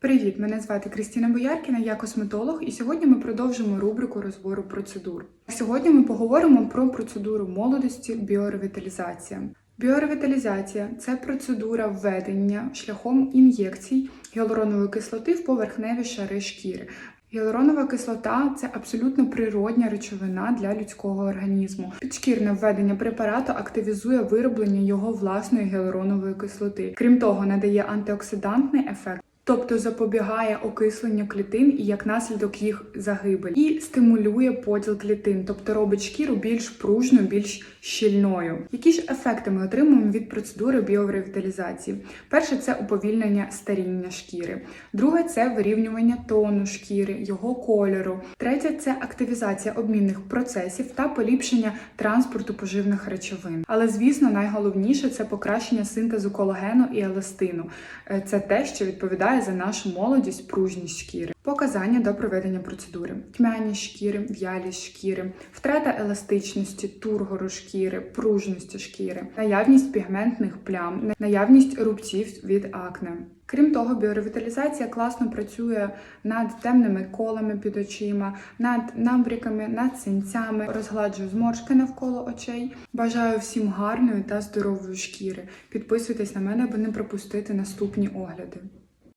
Привіт! Мене звати Крістіна Бояркіна, я косметолог, і сьогодні ми продовжимо рубрику розбору процедур. Сьогодні ми поговоримо про процедуру молодості біоревіталізація. Біоревіталізація це процедура введення шляхом ін'єкцій гіалуронової кислоти в поверхневі шари шкіри. Гіалуронова кислота це абсолютно природня речовина для людського організму. Підшкірне введення препарату активізує вироблення його власної гіалуронової кислоти. Крім того, надає антиоксидантний ефект. Тобто запобігає окисленню клітин і як наслідок їх загибель, і стимулює поділ клітин, тобто робить шкіру більш пружною, більш щільною. Які ж ефекти ми отримуємо від процедури біоревіталізації? Перше це уповільнення старіння шкіри, друге це вирівнювання тону шкіри, його кольору. Третє це активізація обмінних процесів та поліпшення транспорту поживних речовин. Але звісно, найголовніше це покращення синтезу колагену і еластину. Е, Це те, що відповідає за нашу молодість, пружність шкіри. Показання до проведення процедури: тьмяність шкіри, в'ялість шкіри, втрата еластичності, тургору шкіри, пружності шкіри, наявність пігментних плям, наявність рубців від акне. Крім того, біоревіталізація класно працює над темними колами під очима, над набріками, над синцями, розгладжує зморшки навколо очей. Бажаю всім гарної та здорової шкіри. Підписуйтесь на мене, аби не пропустити наступні огляди.